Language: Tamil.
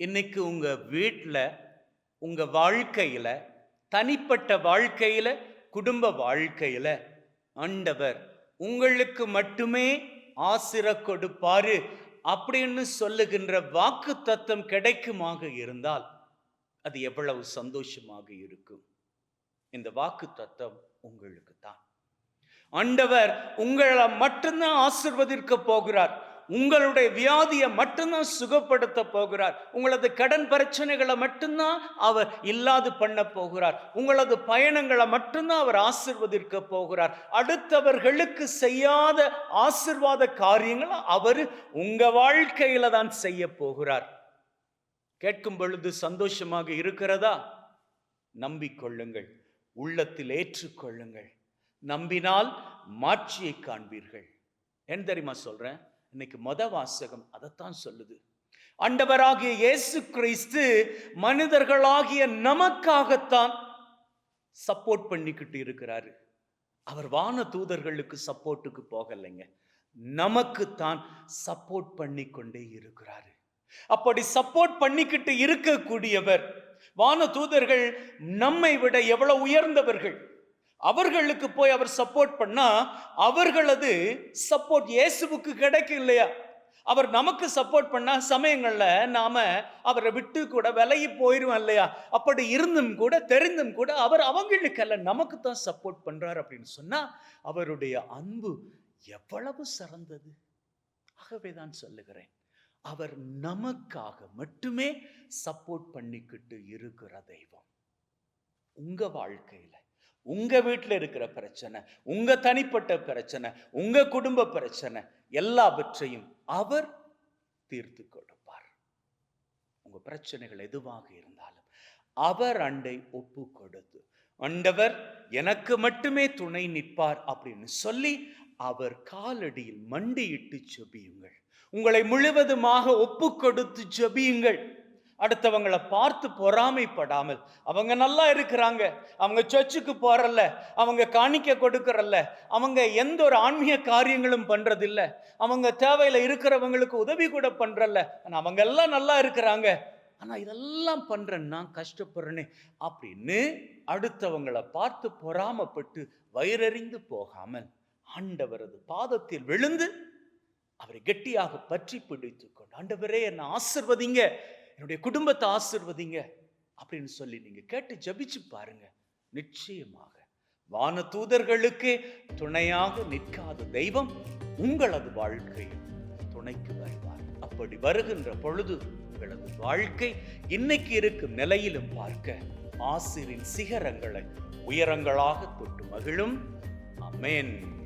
இன்னைக்கு உங்க வீட்டில் உங்க வாழ்க்கையில தனிப்பட்ட வாழ்க்கையில குடும்ப வாழ்க்கையில ஆண்டவர் உங்களுக்கு மட்டுமே ஆசிர கொடுப்பாரு அப்படின்னு சொல்லுகின்ற வாக்கு தத்துவம் கிடைக்குமாக இருந்தால் அது எவ்வளவு சந்தோஷமாக இருக்கும். இந்த வாக்கு தத்துவம் உங்களுக்கு தான் ஆண்டவர் உங்களை மட்டும்தான் ஆசிர்வதிக்க போகிறார். உங்களுடைய வியாதியை மட்டும்தான் சுகப்படுத்த போகிறார். உங்களது கடன் பிரச்சனைகளை மட்டும்தான் அவர் இல்லாது பண்ண போகிறார். உங்களது பயணங்களை மட்டும்தான் அவர் ஆசிர்வதிக்க போகிறார். அடுத்தவர்களுக்கு செய்யாத ஆசிர்வாத காரியங்களை அவர் உங்க வாழ்க்கையில தான் செய்ய போகிறார். கேட்கும் பொழுது சந்தோஷமாக இருக்கிறதா? நம்பிக்கொள்ளுங்கள். உள்ளத்தில் ஏற்றுக்கொள்ளுங்கள். நம்பினால் மாட்சியை காண்பீர்கள். ஏன் தெரியுமா சொல்றேன்? இன்னைக்கு மொத வாசகம் அதைத்தான் சொல்லுது. ஆண்டவராகிய இயேசு கிறிஸ்து மனிதர்களாகிய நமக்காகத்தான் சப்போர்ட் பண்ணிக்கிட்டு இருக்கிறாரு. அவர் வான தூதர்களுக்கு சப்போர்ட்டுக்கு போகலைங்க. நமக்குத்தான் சப்போர்ட் பண்ணி கொண்டே இருக்கிறாரு. அப்படி சப்போர்ட் பண்ணிக்கிட்டு இருக்கக்கூடியவர் வான தூதர்கள் நம்மை விட எவ்வளவு உயர்ந்தவர்கள் அவர்களுக்கு போய் அவர் சப்போர்ட் பண்ணா அவர்களது சப்போர்ட் இயேசுவுக்கு கிடைக்கும் இல்லையா? அவர் நமக்கு சப்போர்ட் பண்ணா சமயங்களில் நாம அவரை விட்டு கூட விலகி போயிடுவோம் இல்லையா? அப்படி இருந்தும் கூட தெரிந்தும் கூட அவர் அவங்களுக்கு அல்ல நமக்கு தான் சப்போர்ட் பண்றார் அப்படின்னு சொன்னா அவருடைய அன்பு எவ்வளவு சிறந்தது? ஆகவே தான் சொல்லுகிறேன் அவர் நமக்காக மட்டுமே சப்போர்ட் பண்ணிக்கிட்டு இருக்கிற தெய்வம். உங்க வாழ்க்கையில உங்க வீட்டில் இருக்கிற பிரச்சனை உங்க தனிப்பட்ட பிரச்சனை உங்க குடும்ப பிரச்சனை எல்லாவற்றையும் அவர் தீர்த்து கொடுப்பார். உங்க பிரச்சனைகள் எதுவாக இருந்தாலும் அவர் அண்டை ஒப்பு கொடுத்து ஆண்டவர் எனக்கு மட்டுமே துணை நிற்பார் அப்படின்னு சொல்லி அவர் காலடியில் மண்டியிட்டு ஜெபியுங்கள். உங்களை முழுவதுமாக ஒப்பு கொடுத்து ஜெபியுங்கள். அடுத்தவங்களை பார்த்து பொறாமைப்படாமல். அவங்க நல்லா இருக்கிறாங்க. அவங்க சர்ச்சுக்கு போறல்ல. அவங்க காணிக்க கொடுக்கறல்ல. அவங்க எந்த ஒரு ஆன்மீக காரியங்களும் பண்றதில்ல. அவங்க தேவையில இருக்கிறவங்களுக்கு உதவி கூட பண்றல்ல. ஆனா அவங்க எல்லாம் நல்லா இருக்கிறாங்க. ஆனா இதெல்லாம் பண்றேன் நான் கஷ்டப்படுறேன்னு அப்படின்னு அடுத்தவங்களை பார்த்து பொறாமப்பட்டு வயிறறிந்து போகாமல் ஆண்டவரது பாதத்தில் விழுந்து அவரை கெட்டியாக பற்றி பிடித்து கொண்டு ஆண்டவரே என்னை ஆசிர்வதிங்க. என்னுடைய குடும்பத்தை ஆசிர்வதிங்க அப்படின்னு சொல்லி நீங்க கேட்டு ஜபிச்சு பாருங்க. நிச்சயமாக. வான தூதர்களுக்கு துணையாக நிற்காத தெய்வம் உங்களது வாழ்க்கையில் துணைக்கு வருவார். அப்படி வருகின்ற பொழுது உங்களது வாழ்க்கை இன்னைக்கு இருக்கும் நிலையிலும் பார்க்க ஆசிரின் சிகரங்களை உயரங்களாக தொட்டு மகிழும். அமேன்.